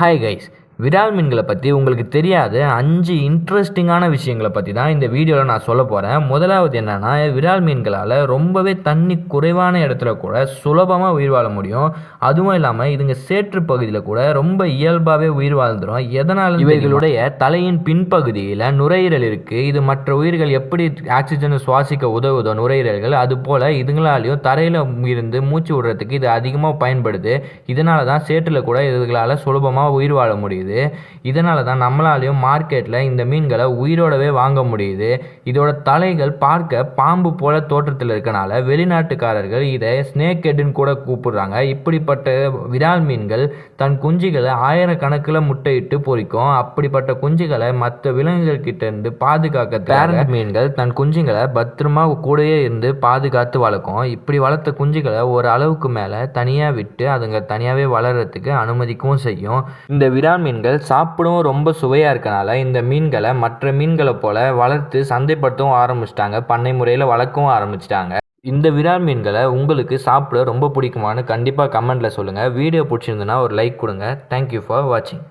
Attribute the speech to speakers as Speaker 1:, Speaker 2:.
Speaker 1: Hi guys, விரால் மீன்களை பற்றி உங்களுக்கு தெரியாத. அஞ்சு இன்ட்ரெஸ்டிங்கான விஷயங்களை பற்றி தான் இந்த வீடியோவில் நான் சொல்ல போகிறேன் முதலாவது என்னென்னா விரால் மீன்களால் ரொம்பவே தண்ணி குறைவான இடத்துல கூட சுலபமாக உயிர் வாழ முடியும். அதுவும் இல்லாமல் இதுங்க சேற்று பகுதியில் கூட ரொம்ப இயல்பாகவே உயிர் வாழ்ந்துடும் எதனால் இவைகளுடைய தலையின் பின்பகுதியில் நுரையீரல் இருக்குது இது மற்ற உயிர்கள் எப்படி ஆக்சிஜனை சுவாசிக்க உதவுதோ நுரையீரல்கள் அது போல் இதுங்களாலையும் தரையில் இருந்து மூச்சு விடுறதுக்கு இது அதிகமாக பயன்படுது. இதனால தான் சேற்றில் கூட இதுகளால் சுலபமாக உயிர் வாழ முடியுது. இதனால தான் நம்மளாலையும் மார்க்கெட்டில் இந்த மீன்களை உயிரோடவே வாங்க முடியுது. இதோட தலைகள் பார்க்க பாம்பு போல தோற்றத்தில் இருக்கனால வெளிநாட்டுக்காரர்கள் இதை ஸ்னேக் ஹெட்னு கூட கூப்பிடுறாங்க. இப்படிப்பட்ட விரால் மீன்கள் தன் குஞ்சுகளை ஆயிரக்கணக்கில் முட்டையிட்டு பொரிக்கும் அப்படிப்பட்ட குஞ்சுகளை மற்ற விலங்குகள் கிட்ட இருந்து பாதுகாக்க பேரண்ட் மீன்கள் தன் குஞ்சுகளை பத்திரமா கூடயே இருந்து பாதுகாத்து வளர்க்கும். இப்படி வளர்த்த குஞ்சுகளை ஒரு அளவுக்கு மேலே தனியாக விட்டு அதுங்க தனியாகவே வளர்கிறதுக்கு அனுமதிக்கவும் செய்யும். இந்த விரால் மீன்கள் சாப்பிடவும் ரொம்ப சுவையாக இருக்கனால இந்த மீன்களை மற்ற மீன்களை போல வளர்த்து சந்தைப்படுத்தவும் ஆரம்பிச்சிட்டாங்க. பண்ணை முறையில் வளர்க்கவும் ஆரம்பிச்சிட்டாங்க. இந்த விரால் மீன்களை உங்களுக்கு சாப்பிட ரொம்ப பிடிக்குமான்னு கண்டிப்பாக கமெண்ட்டில் சொல்லுங்கள் வீடியோ பிடிச்சிருந்துன்னா ஒரு லைக் கொடுங்க. தேங்க்யூ ஃபார் வாட்சிங்